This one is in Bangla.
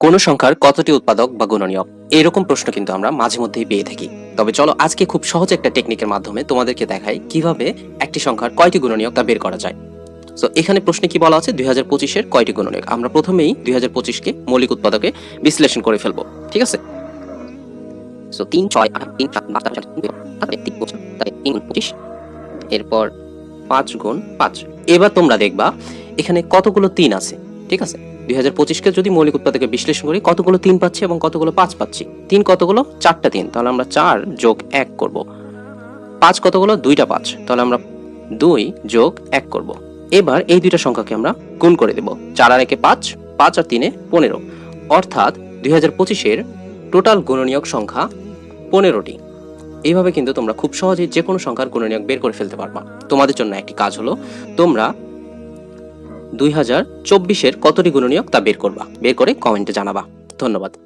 কোন সংখ্যার কতটি উৎপাদক বা গুণনীয়ক? এরকম প্রশ্ন কিন্তু আমরা মাঝে মধ্যেই পেয়ে থাকি। তবে চলো, আজকে খুব সহজ একটা টেকনিকের মাধ্যমে তোমাদেরকে দেখাই কীভাবে একটি সংখ্যার কয়টি গুণনীয়ক তা বের করা যায়। তো এখানে প্রশ্নে কি বলা আছে? দুই পঁচিশের কয়টি গুণনীয়ক? আমরা প্রথমেই দুই হাজার পঁচিশকে মৌলিক উৎপাদকে বিশ্লেষণ করে ফেলব। ঠিক আছে? তিন, ছয় তিন এরপর পাঁচ গুণ পাঁচ। এবার তোমরা দেখবা, এখানে কতগুলো তিন আছে? ঠিক আছে? দুই হাজার পঁচিশকে যদি মৌলিক উৎপাদকে বিশ্লেষণ করি, কতগুলো তিন পাচ্ছি এবং কতগুলো পাঁচ পাচ্ছি? তিন কতগুলো? চারটা তিন। তাহলে আমরা চার যোগ এক করব। পাঁচ কতগুলো? দুইটা পাঁচ। তাহলে আমরা দুই যোগ এক করব। এবার এই দুইটা সংখ্যাকে আমরা গুণ করে দেব। চার আর একে পাঁচ পাঁচ আর তিনে পনেরো। অর্থাৎ দুই হাজার পঁচিশের টোটাল গুণনীয়ক সংখ্যা পনেরোটি। এইভাবে কিন্তু তোমরা খুব সহজেই যে কোনো সংখ্যার গুণনীয়ক বের করে ফেলতে পারবা। তোমাদের জন্য একটি কাজ হলো, তোমরা দুই হাজার চব্বিশের কতটি গুণনীয়ক তা বের করবা। বের করে কমেন্টে জানাবা। ধন্যবাদ।